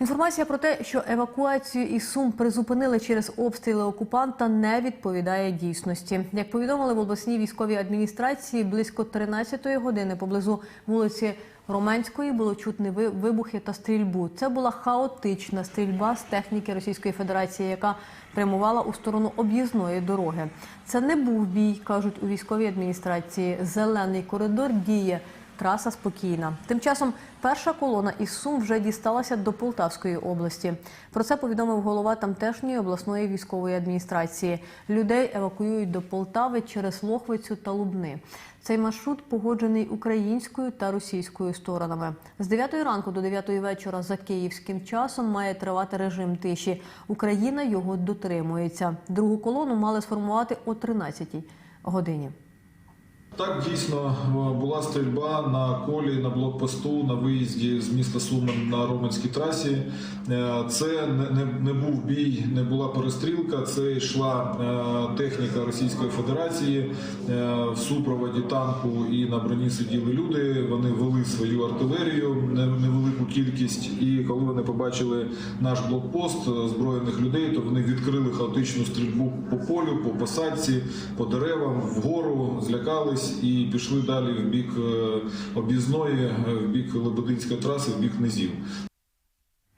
Інформація про те, що евакуацію із Сум призупинили через обстріли окупанта, не відповідає дійсності. Як повідомили в обласній військовій адміністрації, близько 13-ї години поблизу вулиці Романської було чутні вибухи та стрільбу. Це була хаотична стрільба з техніки Російської Федерації, яка прямувала у сторону об'їзної дороги. Це не був бій, кажуть у військовій адміністрації. Зелений коридор діє. Траса спокійна. Тим часом перша колона із Сум вже дісталася до Полтавської області. Про це повідомив голова тамтешньої обласної військової адміністрації. Людей евакуюють до Полтави через Лохвицю та Лубни. Цей маршрут погоджений українською та російською сторонами. З 9 ранку до 9 вечора за київським часом має тривати режим тиші. Україна його дотримується. Другу колону мали сформувати о 13 годині. Так, дійсно е, була стрільба на колі на блокпосту на виїзді з міста Сумен на Роменській трасі. Е, Це не, не, не був бій, не була перестрілка. Це йшла е, техніка Російської Федерації в супроводі танку і на броні сиділи люди. Вони вели свою артилерію не- кількість. І коли вони побачили наш блокпост збройних зброєних людей, то вони відкрили хаотичну стрільбу по полю, по посадці, по деревам, вгору, злякались і пішли далі в бік е, об'їзної, е, в бік Лебединської траси, в бік низів.